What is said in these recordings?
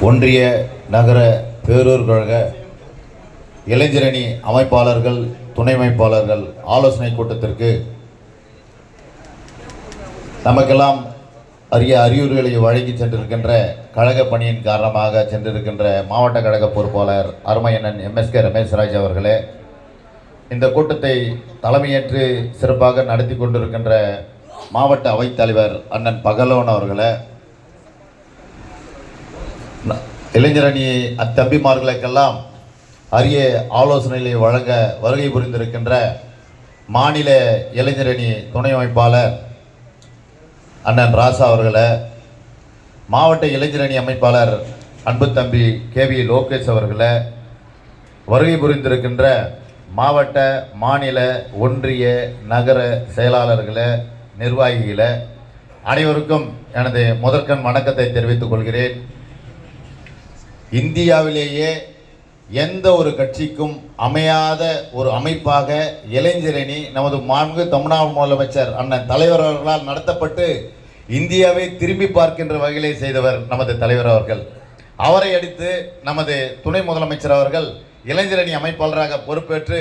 ஒன்றிய நகர பேரூர் கழக இளைஞரணி அமைப்பாளர்கள் துணை அமைப்பாளர்கள் ஆலோசனை கூட்டத்திற்கு நமக்கெல்லாம் அரிய அறிவுரைகளை வழங்கி சென்றிருக்கின்ற கழக பணியின் காரணமாக சென்றிருக்கின்ற மாவட்ட கழக பொறுப்பாளர் அருமையண்ணன் எம்எஸ்கே ரமேஷ்ராஜ் அவர்களே இந்த கூட்டத்தை தலைமையேற்று சிறப்பாக நடத்தி கொண்டிருக்கின்ற மாவட்ட அவைத்தலைவர் அண்ணன் பகலோன் அவர்களே இளைஞரணி அத்தம்பிமார்களுக்கெல்லாம் அரிய ஆலோசனைகளை வழங்க வருகை புரிந்திருக்கின்ற மாநில இளைஞரணி துணை அமைப்பாளர் அண்ணன் ராசா அவர்களை மாவட்ட இளைஞரணி அமைப்பாளர் அன்பு தம்பி கே வி லோகேஷ் அவர்களை வருகை புரிந்திருக்கின்ற மாவட்ட மாநில ஒன்றிய நகர செயலாளர்களை நிர்வாகிகளை அனைவருக்கும் எனது முதற்கண் வணக்கத்தை தெரிவித்துக் கொள்கிறேன். இந்தியாவிலேயே எந்த ஒரு கட்சிக்கும் அமையாத ஒரு அமைப்பாக இளைஞரணி நமது மாண்பு தமிழ்நாடு முதலமைச்சர் அண்ணன் தலைவர் அவர்களால் நடத்தப்பட்டு இந்தியாவை திரும்பி பார்க்கின்ற வகையிலே செய்தவர் நமது தலைவர் அவர்கள். அவரை அடுத்து நமது துணை முதலமைச்சர் அவர்கள் இளைஞரணி அமைப்பாளராக பொறுப்பேற்று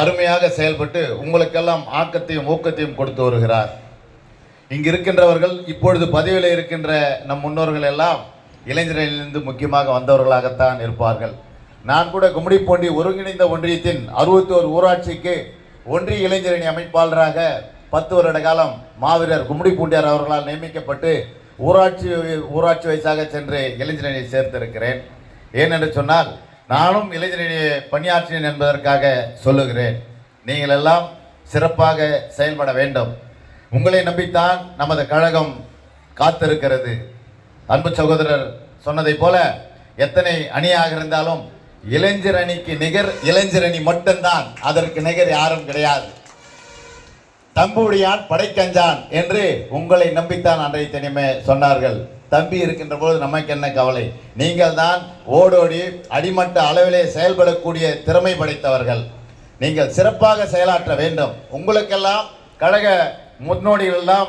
அருமையாக செயல்பட்டு உங்களுக்கெல்லாம் ஆக்கத்தையும் ஊக்கத்தையும் கொடுத்து வருகிறார். இங்கு இருக்கின்றவர்கள் இப்பொழுது பதவியில் இருக்கின்ற நம் முன்னோர்கள் எல்லாம் இளைஞர்களிலிருந்து முக்கியமாக வந்தவர்களாகத்தான் இருப்பார்கள். நான் கூட கும்மிடிப்பூண்டி ஒருங்கிணைந்த ஒன்றியத்தின் அறுபத்தி ஒரு ஊராட்சிக்கு ஒன்றிய இளைஞரணி அமைப்பாளராக பத்து வருட காலம் மாவீரர் கும்மிடிப்பூண்டியார் அவர்களால் நியமிக்கப்பட்டு ஊராட்சி ஊராட்சி வயசாக சென்று இளைஞரணியை சேர்த்திருக்கிறேன். ஏனென்று சொன்னால் நானும் இளைஞரணியை பணியாற்றினேன் என்பதற்காக சொல்லுகிறேன். நீங்கள் எல்லாம் சிறப்பாக செயல்பட வேண்டும். உங்களை நம்பித்தான் நமது கழகம் காத்திருக்கிறது. அன்பு சகோதரர் சொன்னதைப் போல எத்தனை அணியாக இருந்தாலும் இளைஞர் அணிக்கு நிகர் இளைஞர் அணி மட்டும்தான். அதற்கு நிகர் யாரும் கிடையாது. தம்புடியான் படைக்கஞ்சான் என்று உங்களை நம்பித்தான் அன்றைய தினமே சொன்னார்கள். தம்பி இருக்கின்ற போது நமக்கு என்ன கவலை? நீங்கள் தான் ஓடோடி அடிமட்ட அளவிலே செயல்படக்கூடிய திறமை படைத்தவர்கள். நீங்கள் சிறப்பாக செயலாற்ற வேண்டும். உங்களுக்கெல்லாம் கழக முன்னோடிகள் எல்லாம்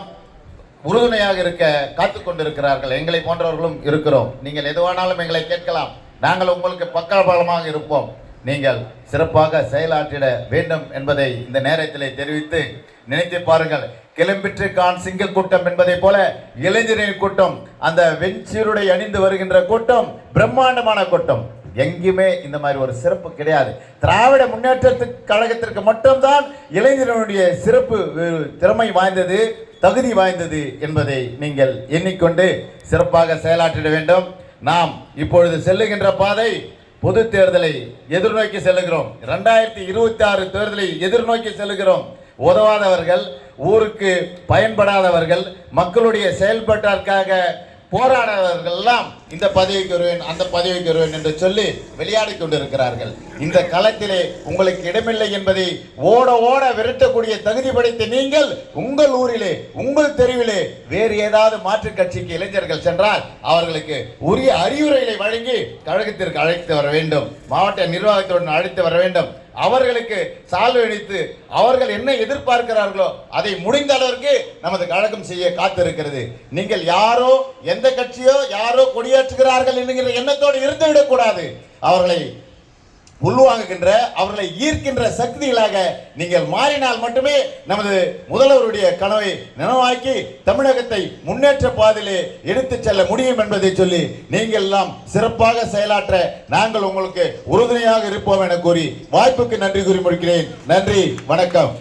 உறுதுணையாக இருக்க காத்து கொண்டிருக்கிறார்கள். எங்களை போன்றவர்களும் இருக்கிறோம். நீங்கள் எதுவானாலும் எங்களை கேட்கலாம். நாங்கள் உங்களுக்கு பக்கபலமாக இருப்போம். நீங்கள் சிறப்பாக செயலாற்றிட வேண்டும் என்பதை இந்த நேரத்திலே தெரிவித்து நினைத்து பாருங்கள். கிளம்பிற்று கான் சிங்க கூட்டம் என்பதைப் போல இளைஞரின் கூட்டம் அந்த வெஞ்சீருடை அணிந்து வருகின்ற கூட்டம் பிரம்மாண்டமான கூட்டம். எங்கேயுமே இந்த மாதிரி ஒரு சிறப்பு கிடையாது. திராவிட முன்னேற்றத்துக்கு கழகத்திற்கு மட்டும்தான் இளைஞர்களுடைய சிறப்பு திறமை வாய்ந்தது தகுதி வாய்ந்தது என்பதை நீங்கள் எண்ணிக்கொண்டு சிறப்பாக செயலாற்றிட வேண்டும். நாம் இப்பொழுது செல்லுகின்ற பாதை பொது தேர்தலை எதிர்நோக்கி செல்லுகிறோம். இரண்டாயிரத்தி இருபத்தி ஆறு தேர்தலை எதிர்நோக்கி செல்லுகிறோம். உதவாதவர்கள் ஊருக்கு பயன்படாதவர்கள் மக்களுடைய செயல்பாட்டிற்காக போராடுறவர்கள்லாம் இந்த பதவிக்கு வருவேன் அந்த பதவிக்கு வருவேன் என்று சொல்லி விளையாடி கொண்டிருக்கிறார்கள். இந்த களத்திலே உங்களுக்கு இடமில்லை என்பதை ஓட ஓட விரட்டக்கூடிய தகுதி படைத்த நீங்கள் உங்கள் ஊரிலே உங்கள் தெருவிலே வேறு ஏதாவது மாற்றுக் கட்சிக்கு இளைஞர்கள் சென்றால் அவர்களுக்கு உரிய அறிவுரைகளை வழங்கி கழகத்திற்கு அழைத்து வர வேண்டும். மாவட்ட நிர்வாகத்துடன் அழைத்து வர வேண்டும். அவர்களுக்கு சால்வை அளித்து அவர்கள் என்ன எதிர்பார்க்கிறார்களோ அதை முடிந்த அளவிற்கு நமது கழகம் செய்ய காத்திருக்கிறது. நீங்கள் யாரோ எந்த கட்சியோ யாரோ கொடியேற்றுகிறார்கள் என்கிற எண்ணத்தோடு இருந்துவிடக்கூடாது அவர்களை உள்வாங்குகின்ற அவர்களை ஈர்க்கின்ற சக்திகளாக நீங்கள் மாறினால் மட்டுமே நமது முதல்வருடைய கனவை நினைவாக்கி தமிழகத்தை முன்னேற்ற பாதையிலே எடுத்துச் செல்ல முடியும் என்பதை சொல்லி நீங்கள் எல்லாம் சிறப்பாக செயலாற்ற நாங்கள் உங்களுக்கு உறுதுணையாக இருப்போம் என கூறி வாய்ப்புக்கு நன்றி கூறி முடிக்கிறேன். நன்றி வணக்கம்.